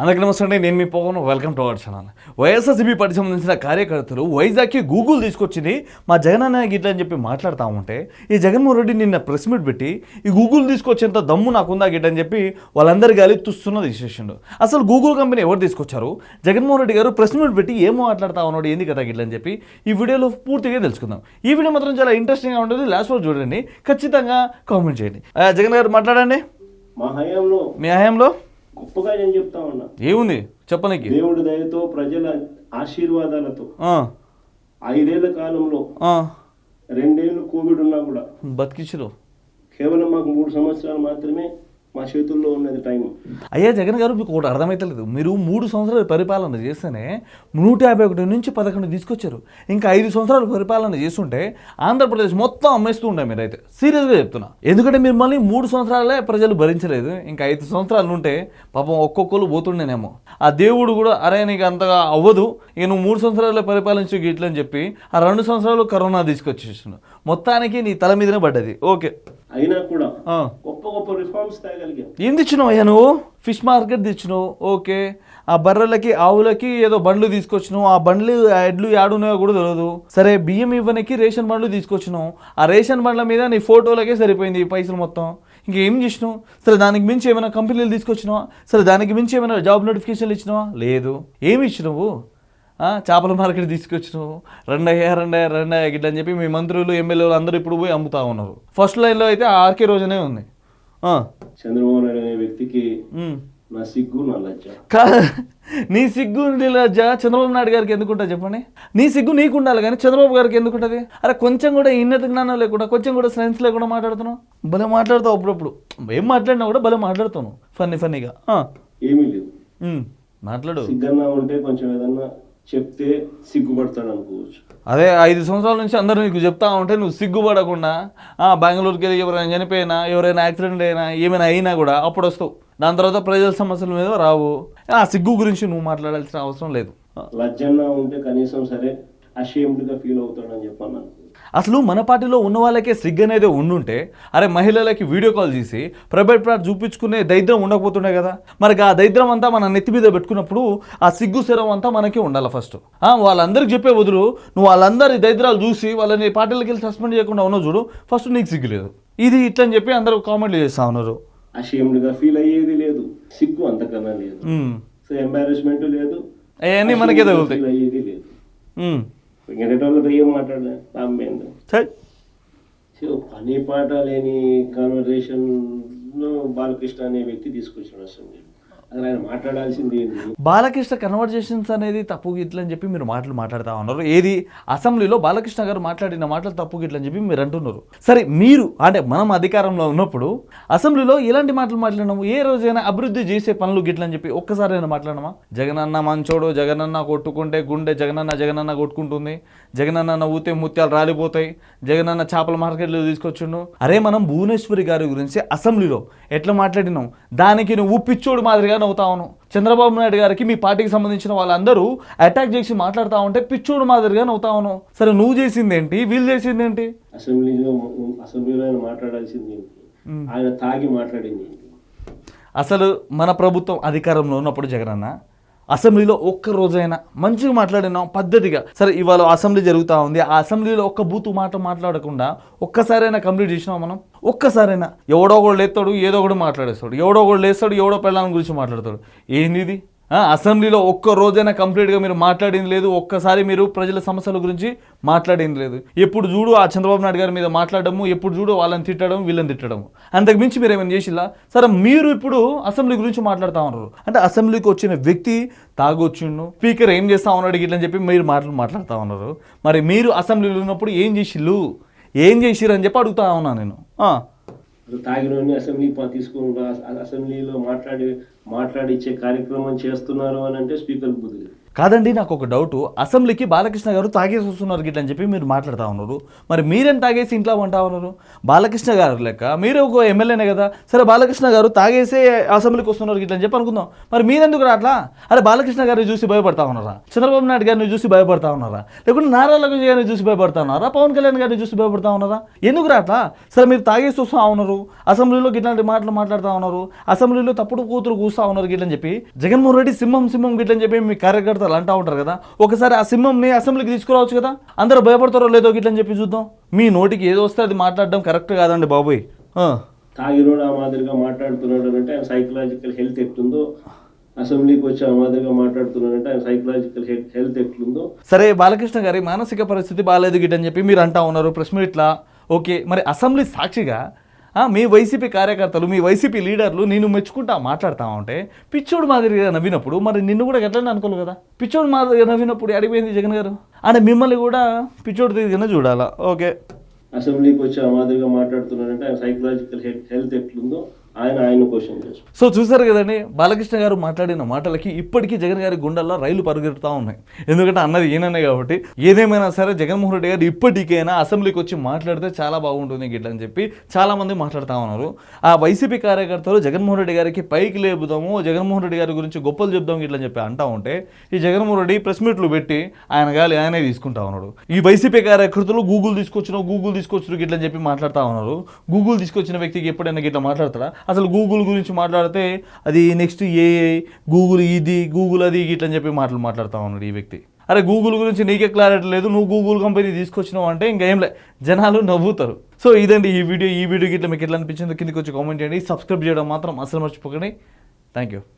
అందరికీ నమస్తే అండి నేను మీ పోగను welcome to our channel YSRCP party సంబంధించిన కార్యకర్తలు వైజాగ్కి గూగుల్ తీసుకొచ్చింది మా జగన్ అన్న గిట్ల అని చెప్పి మాట్లాడుతూ ఉంటే ఈ జగన్మోహన్ రెడ్డి నిన్న ప్రెస్ మీట్ పెట్టి ఈ గూగుల్ తీసుకొచ్చేంత దమ్ము నాకుందా గిట్ల అని చెప్పి వాళ్ళందరి గాలి తుస్తున్నది విశేషండు అసలు గూగుల్ కంపెనీ ఎవరు తీసుకొచ్చారు? జగన్మోహన్ రెడ్డి గారు ప్రెస్ మీట్ పెట్టి ఏం మాట్లాడుతా ఉన్నాడు ఏంది కదా గిట్ల అని చెప్పి ఈ వీడియోలో పూర్తిగా తెలుసుకుందాం. ఈ వీడియో మాత్రం చాలా ఇంట్రెస్టింగ్గా ఉంటుంది లాస్ట్ వరకు చూడండి ఖచ్చితంగా కామెంట్ చేయండి. జగన్ గారు మాట్లాడండి. మా హయాంలో మీ హయాంలో? గొప్పగా నేను చెప్తా ఉన్నా. ఏముంది? చెప్పనీకి దేవుడి దయతో ప్రజల ఆశీర్వాదాలతో ఐదేళ్ళ కాలంలో రెండేళ్ళు కోవిడ్ ఉన్నా కూడా బతికించరు. కేవలం మాకు మూడు సంవత్సరాలు మాత్రమే మా చేతుల్లో ఉన్నది టైం అయ్యా జగన్ గారు మీకు ఒకటి అర్థమైతలేదు. మీరు మూడు సంవత్సరాలు పరిపాలన చేస్తేనే నూట యాభై ఒకటి నుంచి పదకొండు తీసుకొచ్చారు. ఇంకా ఐదు సంవత్సరాలు పరిపాలన చేస్తుంటే ఆంధ్రప్రదేశ్ మొత్తం అమ్మేస్తూ ఉండే మీరైతే. సీరియస్గా చెప్తున్నా. ఎందుకంటే మిమ్మల్ని మూడు సంవత్సరాలే ప్రజలు భరించలేదు. ఇంకా ఐదు సంవత్సరాలు ఉంటే పాపం ఒక్కొక్కరు పోతుండేనేమో. ఆ దేవుడు కూడా అరే నీకు అంతగా అవ్వదు. ఇక నువ్వు మూడు సంవత్సరాలు పరిపాలించు గిట్లని చెప్పి ఆ రెండు సంవత్సరాలు కరోనా తీసుకొచ్చేస్తున్నావు మొత్తానికి నీ తల మీదనే పడ్డది. ఓకే. అయినా కూడా. గొప్ప గొప్ప రిఫార్మ్స్ తేగలిగాం ఏం తెచ్చినావు అయ్యా నువ్వు? ఫిష్ మార్కెట్ తెచ్చినావు ఓకే. ఆ బర్రెలకి ఆవులకి ఏదో బండ్లు తీసుకొచ్చినావు. ఆ బండ్లు ఎడ్లు యాడున్నాయో కూడా తెలియదు సరే బియ్యం ఇవ్వనికి రేషన్ బండ్లు తీసుకొచ్చినావు. ఆ రేషన్ బండ్ల మీద నీ ఫోటోలకే సరిపోయింది ఈ పైసలు మొత్తం. ఇంకేం చేసినావు? సరే దానికి మించి ఏమైనా కంపెనీలు తీసుకొచ్చినావా? సరే దానికి మించి ఏమైనా జాబ్ నోటిఫికేషన్లు ఇచ్చినావా? లేదు. ఏమి ఇచ్చినావు? చేపల మార్కెట్ తీసుకొచ్చినావు. రెండయ్యా రెండయ్యా రెండయ్యా గిట్ల అని చెప్పి మీ మంత్రులు ఎమ్మెల్యేలు అందరూ ఇప్పుడు పోయి అమ్ముతా ఉన్నారు. ఫస్ట్ లైన్లో అయితే ఆర్కే రోజునే ఉంది. చంద్రబాబు నాయుడు అనే వ్యక్తికి. నా సిగ్గు నా లజ్జ. నీ సిగ్గు నీ లజ్జ చంద్రబాబు నాయుడు గారికి ఎందుకుంటా చెప్పండి? నీ సిగ్గు నీకు ఉండాలి కానీ చంద్రబాబు గారికి ఎందుకుంటుంది? అరే కొంచెం కూడా ఉన్నత జ్ఞానం లేకుండా కొంచెం కూడా సైన్స్ లేకుండా మాట్లాడుతున్నావు? భలే మాట్లాడతావు అప్పుడప్పుడు. ఏం మాట్లాడినా కూడా భలే మాట్లాడుతాను ఫన్నీ ఫన్నీగా. ఏమీ లేదు. మాట్లాడు. సిగ్గన్నా ఉంటే కొంచెం ఏదన్నా చెప్తే సిగ్గుపడతాడు అనుకోవచ్చు. అదే ఐదు సంవత్సరాల నుంచి అందరూ నీకు చెప్తా ఉంటే నువ్వు సిగ్గుపడకుండా ఆ, బెంగళూరుకి వెళ్ళి ఎవరైనా చనిపోయినా ఎవరైనా యాక్సిడెంట్ అయినా ఏమైనా అయినా కూడా అప్పుడు వస్తావు. దాని తర్వాత ప్రజల సమస్యల మీద రావు. ఆ సిగ్గు గురించి నువ్వు మాట్లాడాల్సిన అవసరం లేదు. లజ్జన్నా ఉంటే కనీసం సరే అషేమ్డ్గా ఫీల్ అవుతాడని చెప్పాను అసలు మన పార్టీలో ఉన్న వాళ్ళకే సిగ్గు అనేది ఉండుంటే అరే మహిళలకి వీడియో కాల్ చేసి ప్రైవేట్ ప్లాట్ చూపించుకునే దరిద్రం ఉండకపోతుండే కదా? మరి ఆ దరిద్రం అంతా మన నెత్తి మీద పెట్టుకున్నప్పుడు ఆ సిగ్గు శరం అంతా మనకి ఉండాలి ఫస్ట్. వాళ్ళందరికి చెప్పే బదులు నువ్వు వాళ్ళందరి దరిద్రాలు చూసి వాళ్ళని పార్టీలకి వెళ్ళి సస్పెండ్ చేయకుండా ఉన్నావు చూడు ఫస్ట్ నీకు సిగ్గు లేదు. ఇది ఇట్లా అని చెప్పి అందరూ కామెంట్లు చేస్తా ఉన్నారు. ఫీల్ అయ్యేది లేదు. సిగ్గు అంతకన్నా లేదు. సో ఎంబారెస్మెంట్ లేదు. అవన్నీ మనకే తగులుతాయి. అయ్యేది లేదు. ఉమ్. వెంకటేటోళ్ళతో ఏం మాట్లాడలే సో పని పాట లేని కాన్వర్జేషన్ బాలకృష్ణ అనే వ్యక్తి తీసుకొచ్చాడు అసలు. అసలు ఆయన మాట్లాడాల్సింది బాలకృష్ణ కన్వర్జేషన్స్ అనేది తప్పు గిట్లని చెప్పి మీరు మాటలు మాట్లాడుతూ ఉన్నారు. ఏది? అసెంబ్లీలో బాలకృష్ణ గారు మాట్లాడిన మాటలు తప్పు గిట్ల అని చెప్పి మీరు అంటున్నారు. సరే మీరు అంటే మనం అధికారంలో ఉన్నప్పుడు అసెంబ్లీలో ఎలాంటి మాటలు మాట్లాడినాము. ఏ రోజైనా అభివృద్ధి చేసే పనులు గిట్ల అని చెప్పి నేను మాట్లాడమా జగనన్న మంచోడు జగనన్న కొట్టుకుంటే గుండె జగనన్న జగనన్న కొట్టుకుంటుంది. జగనన్న ఊతే ముత్యాలు రాలిపోతాయి. జగనన్న చేపల మార్కెట్లో తీసుకొచ్చిండు. అరే మనం భువనేశ్వరి గారి గురించి అసెంబ్లీలో ఎట్లా మాట్లాడినాం? దానికి నువ్వు పిచ్చోడు మాదిరిగా నవ్వుతా ఉన్నావు చంద్రబాబు నాయుడు గారికి మీ పార్టీకి సంబంధించిన వాళ్ళందరూ అటాక్ చేసి మాట్లాడుతూ ఉంటే పిచ్చోడు మాదిరిగా ఉన్నావు సరే నువ్వు చేసింది ఏంటి వీళ్ళు చేసింది ఏంటి అసెంబ్లీలో అసెంబ్లీలో ఆయన మాట్లాడాల్సింది ఏంటి? ఆయన తాగి మాట్లాడింది ఏంటి? అసలు మన ప్రభుత్వం అధికారంలో ఉన్నప్పుడు జగనన్న అసెంబ్లీలో ఒక్క రోజైనా మంచిగా మాట్లాడినాం పద్ధతిగా. సరే ఇవాళ అసెంబ్లీ జరుగుతూ ఉంది. ఆ అసెంబ్లీలో ఒక్క బూతు మాట మాట్లాడకుండా ఒక్కసారైనా కంప్లీట్ చేసినాం మనం? ఒక్కసారైనా ఎవడో ఒకడు లేస్తాడు ఏదో ఒకడు మాట్లాడేస్తాడు. ఎవడో ఒకడు లేస్తాడు ఎవడో పిల్లల గురించి మాట్లాడతాడు. ఏంది ఇది? అసెంబ్లీలో ఒక్క రోజైనా కంప్లీట్గా మీరు మాట్లాడింది లేదు ఒక్కసారి మీరు ప్రజల సమస్యల గురించి మాట్లాడింది లేదు. ఎప్పుడు చూడు ఆ చంద్రబాబు నాయుడు గారి మీద మాట్లాడడము ఎప్పుడు చూడు వాళ్ళని తిట్టడం వీళ్ళని తిట్టడము. అంతకు మించి మీరు ఏమైనా చేసిలా సరే మీరు ఇప్పుడు అసెంబ్లీ గురించి మాట్లాడుతూ ఉన్నారు. అంటే అసెంబ్లీకి వచ్చిన వ్యక్తి తాగొచ్చిండు స్పీకర్ ఏం చేస్తా ఉన్నాడు ఇట్లని చెప్పి మీరు మాటలు మాట్లాడుతూ ఉన్నారు. మరి మీరు అసెంబ్లీలో ఉన్నప్పుడు ఏం చేసిళ్ళు ఏం చేసిర్రు అని చెప్పి అడుగుతా ఉన్నా నేను. తాగినోని అసెంబ్లీ తీసుకుని తీసుకొని రా- అసెంబ్లీలో మాట్లాడి మాట్లాడిచ్చే కార్యక్రమం చేస్తున్నారు అని అంటే స్పీకర్ బుద్ధి కాదండి నాకు ఒక డౌట్. అసెంబ్లీకి బాలకృష్ణ గారు తాగేసి వస్తున్నారు గిట్ల అని చెప్పి మీరు మాట్లాడుతూ ఉన్నారు. మరి మీరేం తాగేసి ఇంట్లో వంటా ఉన్నారు? బాలకృష్ణ గారు లెక్క. మీరు ఒక ఎమ్మెల్యేనే కదా. సరే బాలకృష్ణ గారు తాగేసే అసెంబ్లీకి వస్తున్నారు గిట్ల అని చెప్పి అనుకుందాం. మరి మీరెందుకు రాట్లా అరే బాలకృష్ణ గారిని చూసి భయపడతా ఉన్నారా? చంద్రబాబు నాయుడు గారిని చూసి భయపడతా ఉన్నారా? లేకుంటే నారా లోకేష్ గారిని చూసి భయపడతా ఉన్నారా? పవన్ కళ్యాణ్ గారిని చూసి భయపడతా ఉన్నారా? ఎందుకు రాట్లా సరే మీరు తాగేసి వస్తూ ఉన్నారు. అసెంబ్లీలో గిట్లాంటి మాటలు మాట్లాడుతూ ఉన్నారు. అసెంబ్లీలో తప్పుడు కూతురు కూస్తూ ఉన్నారు గిట్లని చెప్పి జగన్మోహన్ రెడ్డి సింహం సింహం గిట్లని చెప్పి మీ కార్యకర్త కార్యకర్తలు అంటూ ఉంటారు కదా. ఒకసారి ఆ సింహంని అసెంబ్లీకి తీసుకురావచ్చు కదా. అందరూ భయపడతారో లేదో గిట్లని చెప్పి చూద్దాం. మీ నోటికి ఏదో వస్తే అది మాట్లాడడం కరెక్ట్ కాదండి బాబోయ్. ఆ. తాగినోడు ఆ మాదిరిగా మాట్లాడుతున్నాడు అని అంటే ఆయన సైకలాజికల్ హెల్త్ ఎట్లుందో అసెంబ్లీకి వచ్చి ఆ మాదిరిగా మాట్లాడుతున్నాడు అంటే ఆయన సైకలాజికల్ హెల్త్ ఎట్లుందో. సరే బాలకృష్ణ గారి మానసిక పరిస్థితి బాగాలేదు గిట్టని చెప్పి మీరు అంటా ఉన్నారు ప్రెస్ మీట్లా. ఓకే మరి అసెంబ్లీ సాక్షిగా మీ వైసీపీ కార్యకర్తలు మీ వైసీపీ లీడర్లు నేను మెచ్చుకుంటా మాట్లాడుతా ఉంటే పిచ్చోడు మాదిరిగా నవ్వినప్పుడు మరి నిన్ను కూడా ఎట్లనే అనుకోవాలి కదా? పిచ్చోడు మాదిరిగా నవ్వినప్పుడు అడిగిపోయింది జగన్ గారు? అంటే మిమ్మల్ని కూడా పిచ్చోడు తీరుగానే చూడాలా? ఓకే. అసెంబ్లీకి వచ్చి ఆ మాదిరిగా మాట్లాడుతున్నారంటే సైకలాజికల్ హెల్త్ ఎట్లుందో ఆయన ఆయన క్వశ్చన్ చేశారు. సో చూసారు కదండి బాలకృష్ణ గారు మాట్లాడిన మాటలకి ఇప్పటికీ జగన్ గారి గుండెల్లో రైలు పరిగెడుతూ ఉన్నాయి. ఎందుకంటే అన్నది ఈయననే కాబట్టి. ఏదేమైనా సరే జగన్మోహన్ రెడ్డి గారు ఇప్పటికైనా అసెంబ్లీకి వచ్చి మాట్లాడితే చాలా బాగుంటుంది గిట్ల అని చెప్పి చాలా మంది మాట్లాడుతూ ఉన్నారు. ఆ వైసీపీ కార్యకర్తలు జగన్మోహన్ రెడ్డి గారికి పైకి లేపుదాము జగన్మోహన్ రెడ్డి గారి గురించి గొప్పలు చెప్దాం గిట్ల అని చెప్పి అంటా ఉంటే ఈ జగన్మోహన్ రెడ్డి ప్రెస్ మీట్లు పెట్టి ఆయన గాలి ఆయనే తీసుకుంటా ఉన్నాడు. ఈ వైసీపీ కార్యకర్తలు గూగుల్ తీసుకొచ్చిన గూగుల్ తీసుకొచ్చిన గిట్లని చెప్పి మాట్లాడుతూ ఉన్నారు. గూగుల్ తీసుకొచ్చిన వ్యక్తికి ఎప్పుడైనా గిట్ల మాట్లాడతారా అసలు గూగుల్ గురించి మాట్లాడితే అది నెక్స్ట్ ఏ గూగుల్ ఇది గూగుల్ అది గిట్ల అని చెప్పి మాటలు మాట్లాడుతూ ఉన్నాడు ఈ వ్యక్తి. అరే గూగుల్ గురించి నీకే క్లారిటీ లేదు నువ్వు గూగుల్ కంపెనీ తీసుకొచ్చినావు అంటే ఇంకా ఏం లే జనాలు నవ్వుతారు. సో ఇదండి ఈ వీడియో ఈ వీడియో గిట్ల మీకు ఎట్లా అనిపించిందో కిందకి వచ్చి కామెంట్ చేయండి. సబ్స్క్రైబ్ చేయడం మాత్రం అసలు మర్చిపోకండి. Thank you